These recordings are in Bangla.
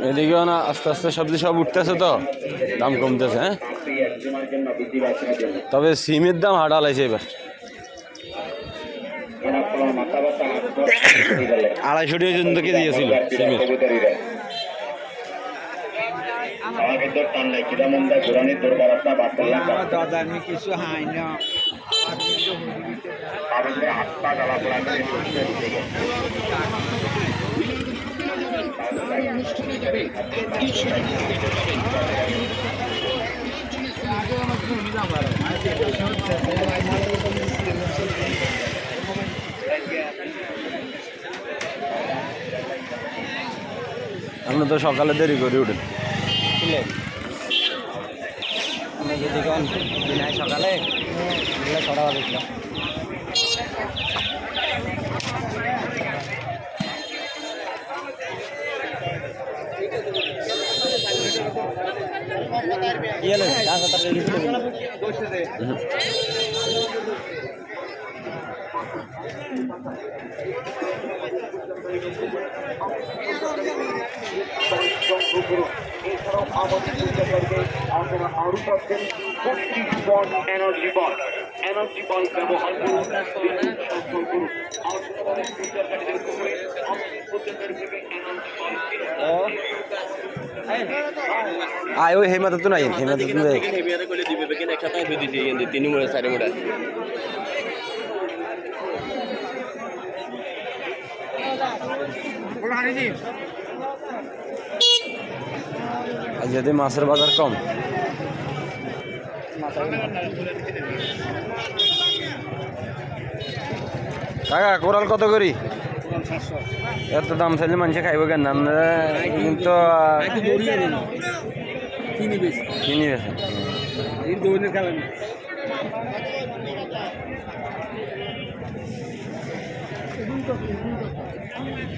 এদিকেও না, আস্তে আস্তে সবজি সব উঠতেছে তো। দাম কমতেছে হ্যাঁ? তবে সিমের দাম হাঁটা লাইছে এবার। আড়াইশো টাকা পর্যন্ত কেজি ছিল সিমের। কিছু হাই না দিকে আপনি তো সকালে দেরি করে উঠেন। দিনাই সকালে এগুলো ছড়া দেখলাম কি হলো কাজ তার রেজিস্ট্রি এছাড়াও আমাদের করবে আপনারা আরও পাচ্ছেন পঁচিশ বল এনার্জি বল এনার্জি বল ব্যবহার করুন বিদ্যুৎ করুন আউটডোরের ফিচার গাড়িদের আমাদের প্রত্যেকের এনার্জি বল আয় ওই হেমাতে তো নাই নাই হেভিয়াতে করে দিবে হয়ে তিন মোড়ে চারি মোড়ে যদি মাছের বাজার কম? কাকা কোরাল কত করি? এত দাম চাইলে মানুষে খাইব কেন? কিন্তু কিনি বেছে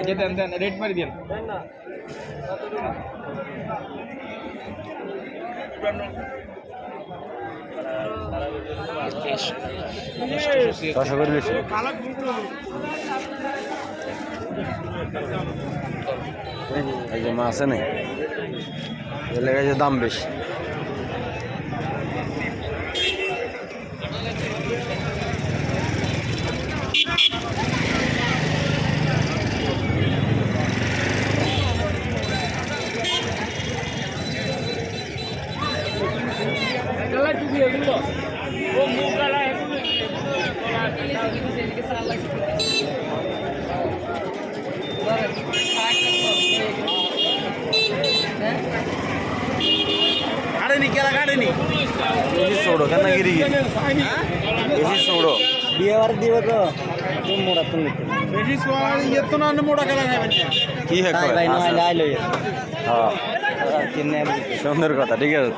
এটা দেন দেন রেট মারি দেন। মাছ নেই এর লেগে যে দাম বেশি। বেশি সোয়া ইয়ে তো না মোটা খেলা খাবেন না কি হেক তাই ভাই নয় লাই লই হ্যাঁ কিনে সুন্দর কথা ঠিক আছে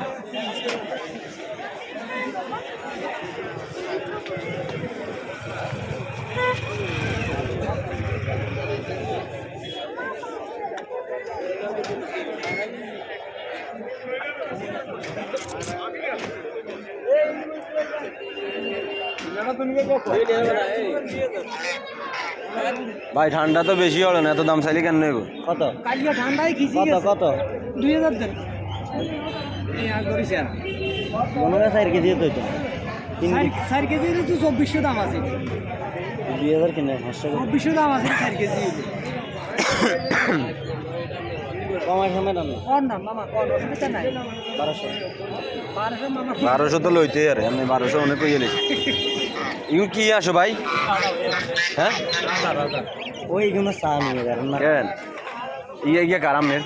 ভাই ঠান্ডা তো বেশি হলো না এত দাম চাইলে কেন নেব? কত? কালিয়া ঠান্ডায় খিচি কত কত? দুই হাজার দেন এই আর। করেছেন পনেরো চার কেজি তো এটা চার কেজি। তো চব্বিশশো দাম আছে। দুই হাজার কিনে পাঁচশো চব্বিশশো দাম আছে চার কেজি বারোশো। তো লইতে আর আমি বারোশো অনেক কই এলি ইউ কি আসো ভাই? হ্যাঁ? ওইগুলো চা নিয়ে যাবেন কেন? ইয়ে ইয়ে কারামের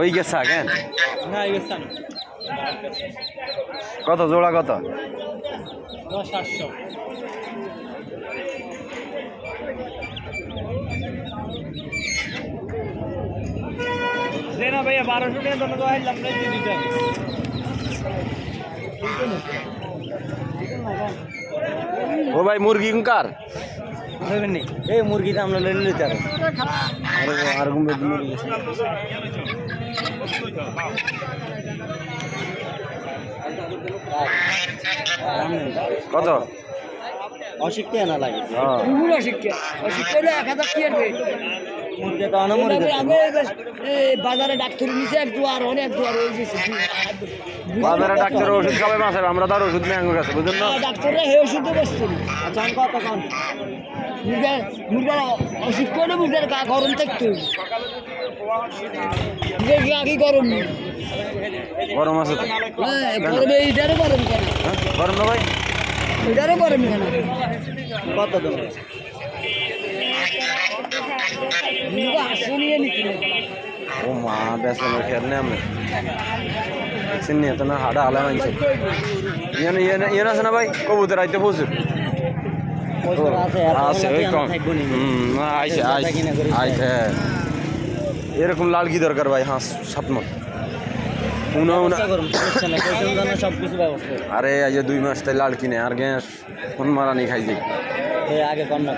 ওই গেছা কেন? কত জোড়া কত? ভাইয়া বারোশো টাকা তোমাকে হাইলাম না দিয়ে দিতে হবে ও ভাই মুরগি কার? এই মুরগিটা আমরা লেলে নিতে হবে আর আর গুম্বে মুরগি কত? অশিক্ষে না লাগে। হ্যাঁ। পুরো শিক্ষা শিক্ষা এক হাজার বাজারে ডাক্তার নিচে এক দুয়ার অনেক দুয়ার বাজারে ডাক্তারের ওষুধ খাবে আমরা তার ওষুধ নিয়ে আঙ্গুর কাছে বুঝলেন না? ডাক্তাররা হে ওষুধ আচ্ছা আমি কত কম। মুরগা মুরগা ওষুধ করে মুরগার গা গরম থাকতো মুরগার গা কি গরম গরম আছে হ্যাঁ গরমে এইটারও গরম করে? গরম না ভাই? এটারও গরম কেন? কত দেবো ও মা বেসনের খেয়াল নেই আমি চিনি তো না হাডা হালা মানছে ইয়ে আছে না ভাই? কবুতর আইতে প্রচুর। আছে, ওই কম। আইসে আইসে। এরকম লাল কি দরকার ভাই, হাঁস সাত সব আরে আজ দুই মাস তাই লাল কিনে, আর গ্যাস কোন মারানি খাই যাই আগে কম না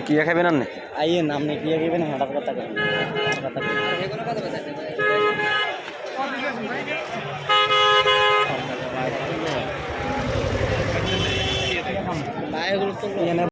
পায়। কি খাবেন আর আইয়েন আপনি কি গেবেন হঠাৎ কথা কবেন হঠাৎ কথা কবেন।